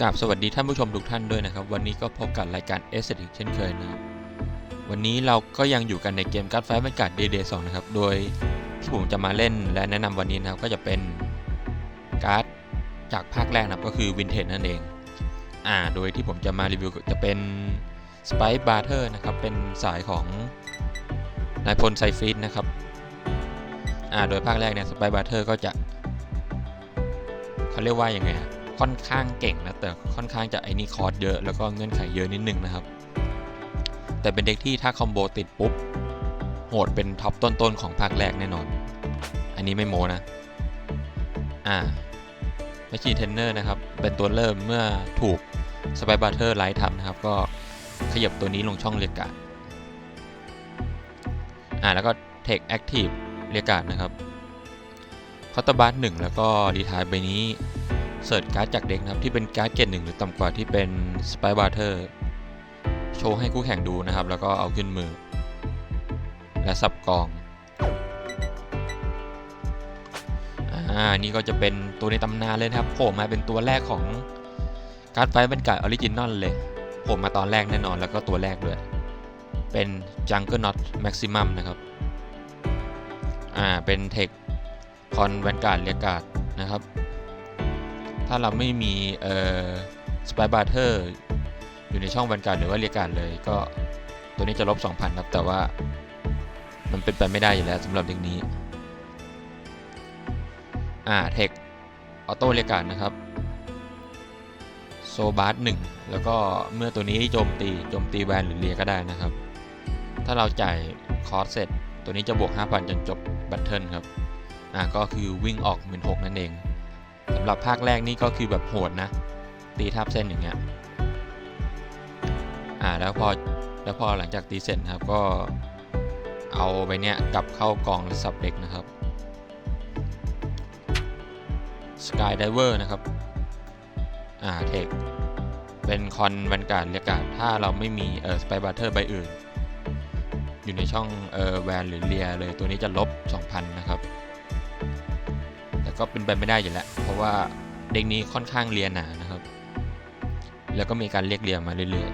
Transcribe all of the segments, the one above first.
กราบสวัสดีท่านผู้ชมทุกท่านด้วยนะครับ วันนี้ก็พบกับรายการ s อ t เช่นเคยนะวันนี้เราก็ยังอยู่กันในเกมการ์ดไฟบรรยากาศ Day 2นะครับ โดยที่ผมจะมาเล่นและแนะนำวันนี้นะครับก็จะเป็นการ์ดจากภาคแรกนะครับก็คือ Vintage นั่นเองอ่าโดยที่ผมจะมารีวิวจะเป็น Spice Barter นะครับเป็นสายของนายพลไซฟิสนะครับอ่าโดยภาคแรกเนี่ย Spice Barter ก็จะเขาเรียกว่ายังไงอะ ค่อนข้างเก่งนะแต่ค่อนข้างจะไอ้นี่คอร์สเยอะแล้วก็เงื่อนไขเยอะนิดนึงนะครับ แต่เป็นเด็กที่ถ้าคอมโบติดปุ๊บโหดเป็นท็อปต้นๆของภาคแรกแน่นอน อันนี้ไม่โมนะ อ่าแมชชีนเทนเนอร์นะครับ เป็นตัวเริ่มเมื่อถูกสไปบัตเทอร์ไลท์ทำนะครับ ก็ขยับตัวนี้ลงช่องเรียกาดอ่าแล้วก็เทคแอคทีฟเรียกาดนะครับคอตบัสหนึ่งแล้วก็รีทายใบนี้ เสิร์ชการ์ดจากเด็กนะครับที่เป็นการ์ดเกรดหนึ่งหรือต่ำกว่าที่เป็นสไปบาร์เทอร์โชว์ให้คู่แข่งดูนะครับ แล้วก็เอาขึ้นมือ และสับกองอ่านี่ก็จะเป็นตัวในตำนานเลยนะครับโผล่มาเป็นตัวแรกของการ์ดไฟบรรยากาศออริจินอลเลยโผล่มาตอนแรกแน่นอนแล้วก็ตัวแรกด้วย เป็น Jungle Knot Maximum นะครับอ่าเป็นเทคคอนแวนการ์ดเรียกการ์ดนะครับ ถ้าเราไม่มีเอ่อสไปบาร์เทอร์อยู่ในช่องบรรการหรือว่าเรียกการเลยก็ตัวนี้จะลบ 2,000 ครับ แต่ว่ามันเป็นไปไม่ได้อยู่แล้วสำหรับเด็กนี้ อ่าเทคออโต้เรียกการนะครับโซบาร์หนึ่งแล้วก็เมื่อตัวนี้โจมตีโจมตีแวนหรือเรียก็ได้นะครับ ถ้าเราจ่ายคอร์สเสร็จ ตัวนี้จะบวก 5,000 จนจบบัตเทิลครับ อ่าก็คือวิ่งออกหมื่นหกนั่นเองำหรับภาคแรกนี่ก็คือแบบโหดนะ ตีทับเส้นอย่างเงี้ยอ่าแล้วพอแล้วพอหลังจากตีเสร็จนครับก็เอาไปเนี้ยกลับเข้ากองสับเด็กนะครับ Sky Diver นะครับ อ่า เทค เป็นคอนบรรยากาศเรียการถ้าเราไม่มีเอ่อสไปบัตเทอร์ใบอื่น อยู่ในช่องเอ่อแวนหรือเลียเลยตัวนี้จะลบ 2,000 นะครับ ก็เป็นไปไม่ได้อยู่แล้ว เพราะว่าเด็กนี้ค่อนข้างเรียนหนานะครับ แล้วก็มีการเรียกเรียงมาเรื่อย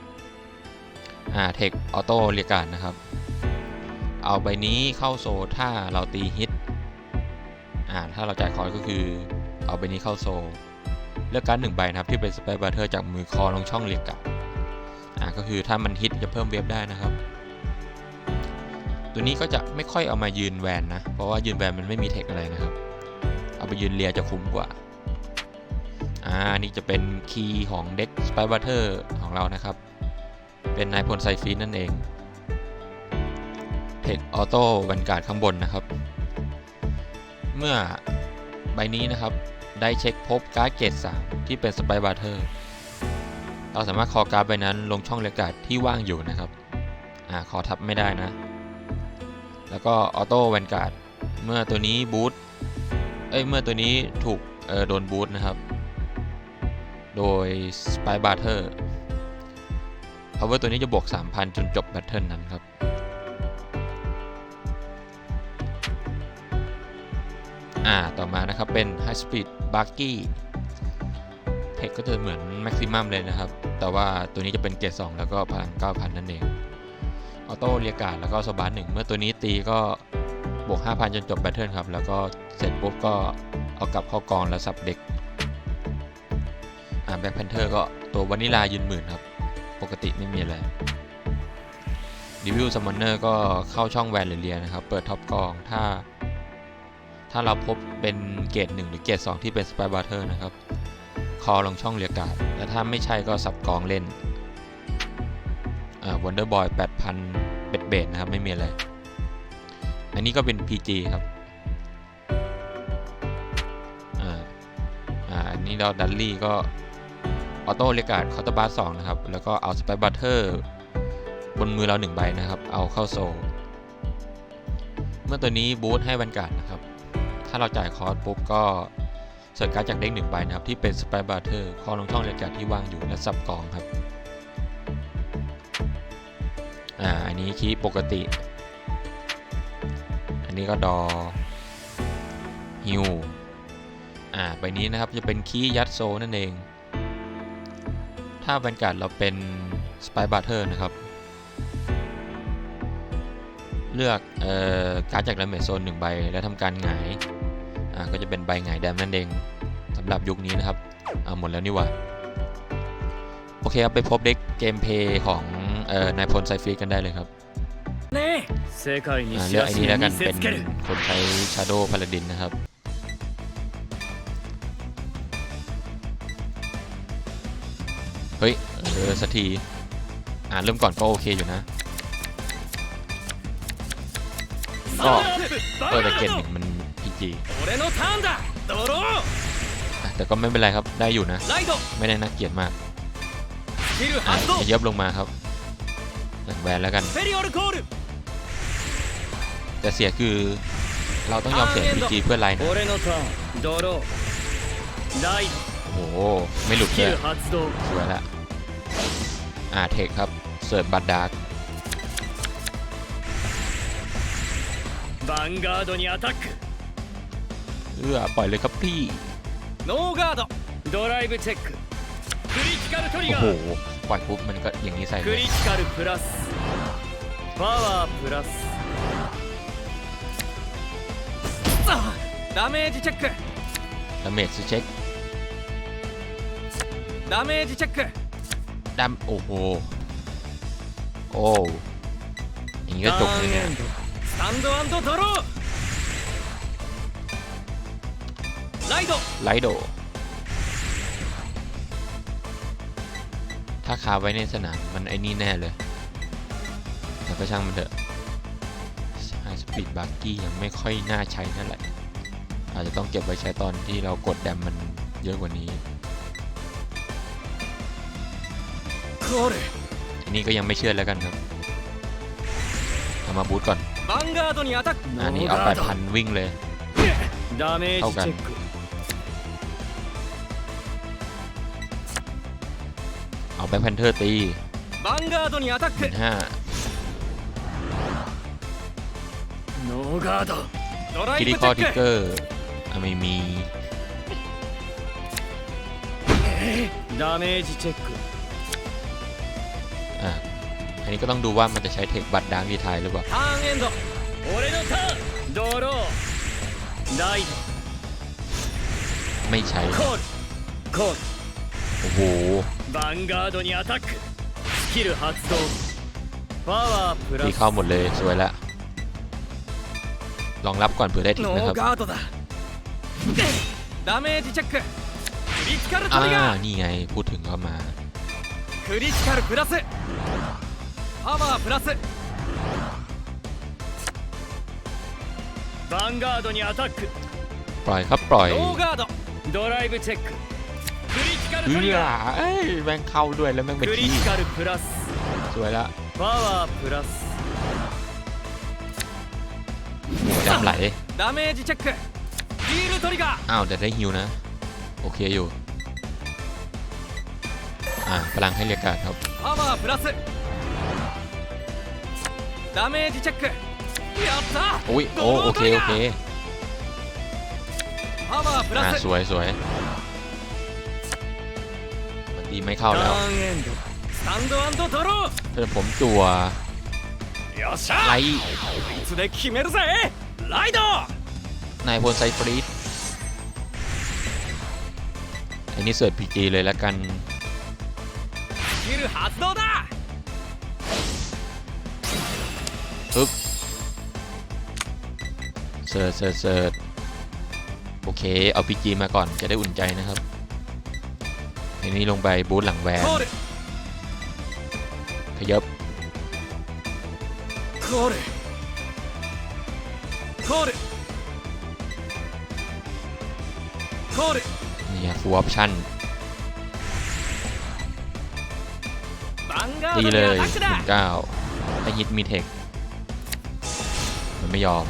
ๆอ่าเทคออโต้เรียกการนะครับ เอาใบนี้เข้าโซถ้าเราตีฮิตอ่าถ้าเราจ่ายคอร์สก็คือเอาใบนี้เข้าโซ เลือกการหนึ่งใบนะครับที่เป็นสเปซบัตเทอร์จากมือคอลงช่องเรียกการอ่าก็คือถ้ามันฮิตจะเพิ่มเวฟได้นะครับ ตัวนี้ก็จะไม่ค่อยเอามายืนแวนนะ เพราะว่ายืนแวนมันไม่มีเทคอะไรนะครับ เอาไปยืนเลียจะคุ้มกว่า อ่า นี่จะเป็นคีย์ของเด็กสไปบัตเทอร์ของเรานะครับ เป็นนายพลไซฟีนนั่นเอง เทคออโต้วันการ์ดข้างบนนะครับ เมื่อใบนี้นะครับได้เช็คพบการ์ดเกรด3ที่เป็นสไปบัตเทอร์เราสามารถคอการ์ดใบนั้นลงช่องเลกาดที่ว่างอยู่นะครับ อ่า คอทับไม่ได้นะ แล้วก็ออโต้แวนการ์ดเมื่อตัวนี้บูทเอ้ยเมื่อตัวนี้ถูกโดนบูทนะครับ โดย Spy Barter power ตัวนี้จะบวก 3,000 จนจบแบตเทิลนั้นครับ อ่า ต่อมานะครับเป็น High Speed Buggy เทคก็จะเหมือน Maximum เลยนะครับ แต่ว่าตัวนี้จะเป็นเกรด2แล้วก็พลัง 9,000 นั่นเอง โต้เรียกการ์ดแล้วก็สบาร์หนึ่งเมื่อตัวนี้ตีก็บวก 5,000 จนจบแบตเทิลครับ แล้วก็เสร็จปุ๊บก็เอากลับเข้ากองแล้วสับเด็กอ่าแบ็คแพนเทอร์ก็ตัววานิลายืนหมื่นครับ ปกติไม่มีอะไรดิวิวซัมมอนเนอร์ก็เข้าช่องแวนหรือเลียนะครับ เปิดท็อปกองถ้า ถ้าเราพบเป็นเกรด1หรือเกรด2ที่เป็นสไปบาร์เทอร์นะครับ คอลงช่องเรียการ์ดแต่ถ้าไม่ใช่ก็สับกองเล่นอ่าวันเดอร์บอย8,000 เบ็ดเบดนะครับไม่มีอะไร อันนี้ก็เป็น PG ครับอ่าอันนี้เราดัลลี่ก็ออโต้เรียกาดคอร์ตบาร์สองนะครับ แล้วก็เอาสไปบัตเทอร์บนมือเราหนึ่งใบนะครับ เอาเข้าโซ เมื่อตัวนี้บูทให้วันการ์ดนะครับ ถ้าเราจ่ายคอร์สปุ๊บก็เสิร์ฟการ์ดจากเด้งหนึ่งใบนะครับ ที่เป็นสไปบัตเทอร์คอลงช่องเรียกาดที่วางอยู่และสับกองครับ อ่าอันนี้คีย์ปกติ อันนี้ก็ดอฮิวอ่าใบนี้นะครับจะเป็นคีย์ยัดโซนั่นเอง ถ้าบรรกาศเราเป็นสไปบัตเทอร์นะครับ เลือกเอ่อการ์ดจากดาเมจโซนหนึ่งใบแล้วทำการหงายอ่าก็จะเป็นใบหงายแดมนั่นเองสำหรับยุคนี้นะครับอ่าหมดแล้วนี่ว่าโอเคครับไปพบเด็กเกมเพย์ของ เอ่อนายพลไซฟีกันได้เลยครับเลือกไอ้นี้แล้วกันเป็นคนใช้ชาโดว์พาลาดินนะครับ เฮ้ยเออสักที อ่าเริ่มก่อนก็โอเคอยู่นะ ก็เออแต่เกณฑ์มันพีจีแต่ก็ไม่เป็นไรครับได้อยู่นะ ไม่ได้น่าเกียดมากอะขยับลงมาครับ หนึ่งแวนแล้วกัน แต่เสียคือเราต้องยอมเสียพีจีเพื่อไลน์นะโอ้โห ไม่หลุดเลยสวยละอ่าเทคครับเสิร์ฟบัตดาร์กบังการ์ดนี่อัตักเอ้อปล่อยเลยครับพี่โนการ์ดドライブチェッククリティカルトリガー ปล่อยปุ๊บมันก็อย่างนี้ใส่เล ク ย リティカルプラスパワープラスあダメージチェック ดาเมจเช็ค ダメージチェック ดามโอ้โห โอ้อย่างนี้ก็จบเลยเนี่ย ドスタンドドローライド ไลโด ถ้าคาไว้ในสนามมันไอ้นี่แน่เลย แต่ก็ช่างมันเถอะไฮสปีดบักกี้ยังไม่ค่อยน่าใช้นั่นแหละ อาจจะต้องเก็บไว้ใช้ตอนที่เรากดแดมมันเยอะกว่านี้อันี่ก็ยังไม่เชื่อแล้วกันครับทำมาบูตก่อนอันนี้เอา8,000วิ่งเลยเท่ากัน แบ็คแพนเทอร์ตีเป็นห้าโนก้าคิริคอทิกเกอร์ไม่มีดาเมจเช็คอะอันนี้ก็ต้องดูว่ามันจะใช้เทคบัตรดางที่ไทยหรือเปล่าไม่ใช้ โอ้โห ヴァンガードにアタックスキル発動パワープラ ตี ス เข้าหมดเลยสวยละ ลองรับก่อนเผื่อได้ทิก ノ นะครับ ーガードだダメージチェッククリティカルト อ่า リガー นี่ไงพูดถึงเข้ามา クリティカルプラスパワープラスヴァンガードにアタック ปล่อยครับปล่อย ノーガードドライブチェッククリティカル เอื้อเอ้ยแม่งเข้าด้วยแล้วแม่งไปที่สวยละหัวดำไหลอ้าวแต่ได้ฮิวนะ โอเคอยู่ อ่าพลังให้เรียกการครับอุ้ยโอ้โอเค โอเคอ่าสวยสวย ยิไม่เข้าแล้วเพื่อนผมจัวไลท์นายพลไซฟรีดอันนี้เสิร์ฟพีจีเลยละกันเสิร์ชเสิร์ชเสิร์ชโอเค เอาพีจีมาก่อนจะได้อุ่นใจนะครับ อันี้ลงไปบูทหลังแวนขยับนี่ฟูลออปชั่นดีเลยเก้าฮิตมีเทค มันไม่ยอม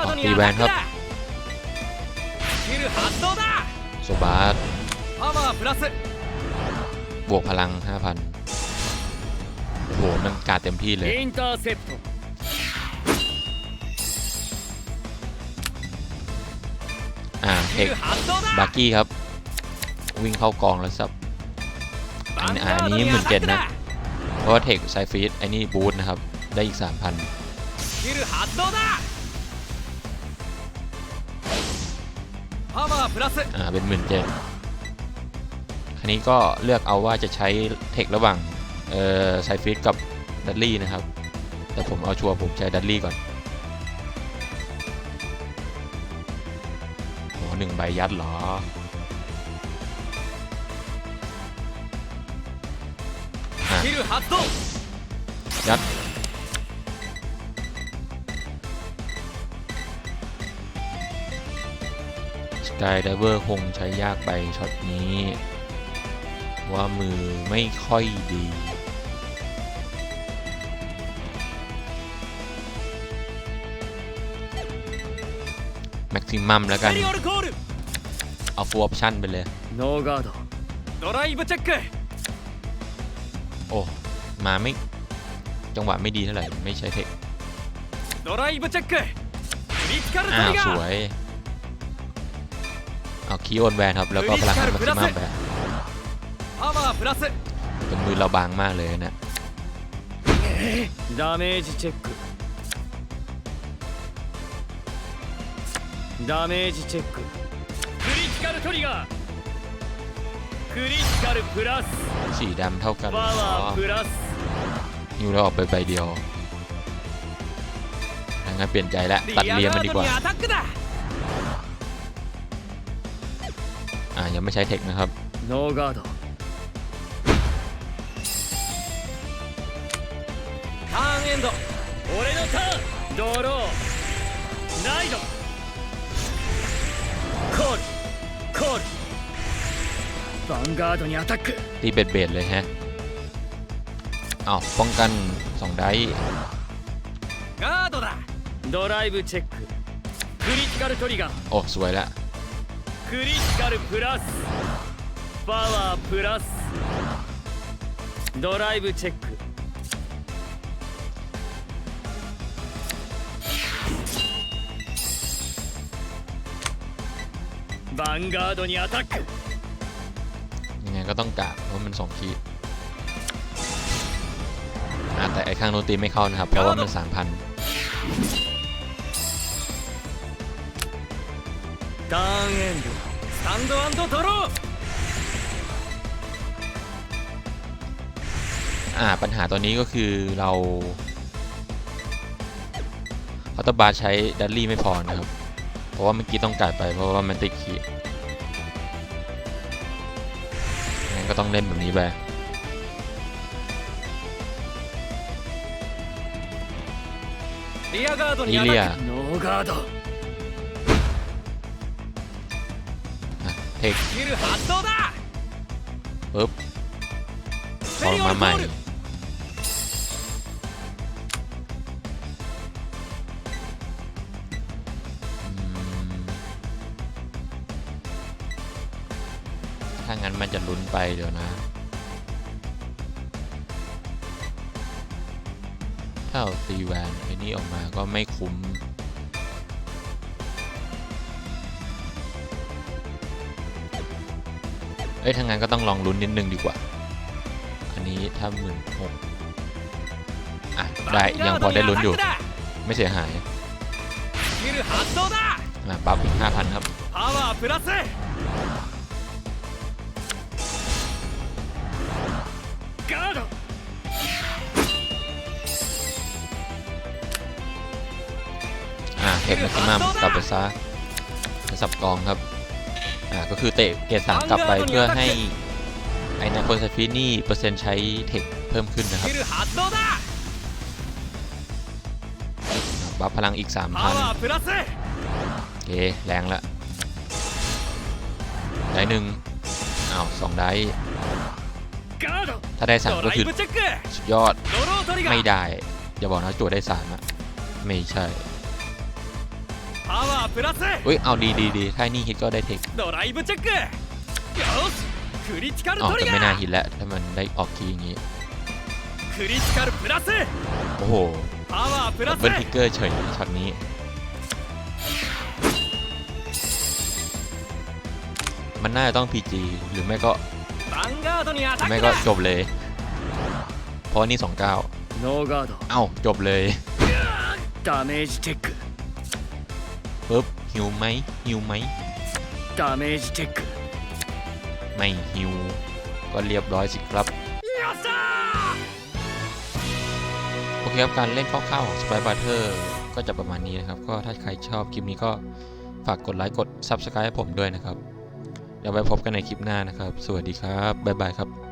ออกตีแวนครับโซบาสบวกพลัง 5,000โอ้โหมันกาดเต็มที่เลยอ่าเทคบาร์กี้ครับ วิ่งเข้ากองแล้วซับอันนี้หมื่นเจ็ดนะ เพราะว่าเทคไซฟิสไอ้นี่บูทนะครับ ได้อีก 3,000ันโอ่าเป็นหมื่นเจ็ดคันนี้ก็เลือกเอาว่าจะใช้เทคระหว่างเอ่อไซฟิสกับดัตลี่นะครับ แต่ผมเอาชัวร์ผมใช้ดัตลี่ก่อนโอ้หนึ่งใบยัดเหรอยัด สกายไดเวอร์คงใช้ยากไปช็อตนี้ ว่ามือไม่ค่อยดีแม็กซิมัมแล้วกัน เอาฟูลออปชั่นไปเลย โอ้ มาไม่ จังหวะไม่ดีเท่าไหร่ ไม่ใช่เทคอ้าวสวย เอาคีโอนแวนครับ แล้วก็พลังมันมากแบบมือเราบางมากเลยนะดาเมจเช็คดาเมจเช็คคริติคอลทริกเกอร์คริติคอลพลัสสี่ดำเท่ากันนิวเราออกไปใบเดียวงั้นเปลี่ยนใจแล้วตัดเลียมันดีกว่า อ่า ยังไม่ใช้เทคนะครับ ノーガードターンエンド俺のターンドローナイドコールコールヴァンガードにアタック ตีเบ็ดเบ็ดเลยฮะอ้าวป้องกันสองไดส์ ガードだドライブチェッククリティカルトリガー โอ้ สวยละ クリティカルプラスパワープラスドライブチェックヴァンガードにアタック ยังไงก็ต้องกะเพราะมันสองขีดอ่าแต่ไอ้ข้างโน้นตีไม่เข้านะครับ เพราะว่ามันสามพัน ターンエンドスタンドアンドドロー อ่า ปัญหาตอนนี้ก็คือเราพัตบาร์ใช้ดัตลี่ไม่พอนะครับ เพราะว่าเมื่อกี้ต้องกัดไป เพราะว่ามันติดขีดงั้นก็ต้องเล่นแบบนี้ไป リアガードにアタリア เทคปึ๊บออกมาใหม่ถ้างั้นมันจะลุ้นไปเดี๋ยวนะ ถ้าเอาซีแวนไอ้นี่ออกมาก็ไม่คุ้ม เอ้ยทางงานก็ต้องลองลุ้นนิดนึงดีกว่า อันนี้ถ้าหมื่นหกอะ ได้ยังพอได้ลุ้นอยู่ ไม่เสียหายมาปั๊บอีกห้าพันครับอ่าเทปแม็กซิมัมกลับไปซะสับกองครับ ก็คือเตะเกตสามกลับไปเพื่อให้ไอ้นาโคซาฟินี่เปอร์เซ็นต์ใช้เทคเพิ่มขึ้นนะครับบัฟพลังอีก 3,000โอเคแรงละได้หนึ่งอ้าวสองได้ ถ้าได้สามก็คือสุดยอดไม่ได้ อย่าบอกนะจวดได้สามนะไม่ใช่ プラス เอ้ย เอาดีดีดีถ้านี่ฮิตก็ได้เทค ドライブチェックよしクリティカル อ๋อ トリ แต่ ガ ไม่น่า ー ฮิตแล้ว ถ้ามันได้ออกคีย์อย่างงี้ クリティカルプ プラス โอ้โห パワープラス เบิร์ทิกเกอร์เฉยช็อตนี้ มันน่าจะต้อง PG หรือไม่ก็ ヴァンガードにアタッ ไม่ ク ก็ だ จบเลย เพราะนี่ 29 ノーガード เอ้า จบเลย ダメージチェック ปุ๊บหิวไหมหิวไหมดาเมจเทคไม่หิว ก็เรียบร้อยสิครับ โอเคครับ การเล่นคร่าวๆของ s p y b เ t อร์ก็จะประมาณนี้นะครับ ก็ถ้าใครชอบคลิปนี้ก็ฝากกดไลค์กด Subscribe ให้ผมด้วยนะครับ เดี๋ยวไปพบกันในคลิปหน้านะครับ สวัสดีครับ บ๊ายบายครับ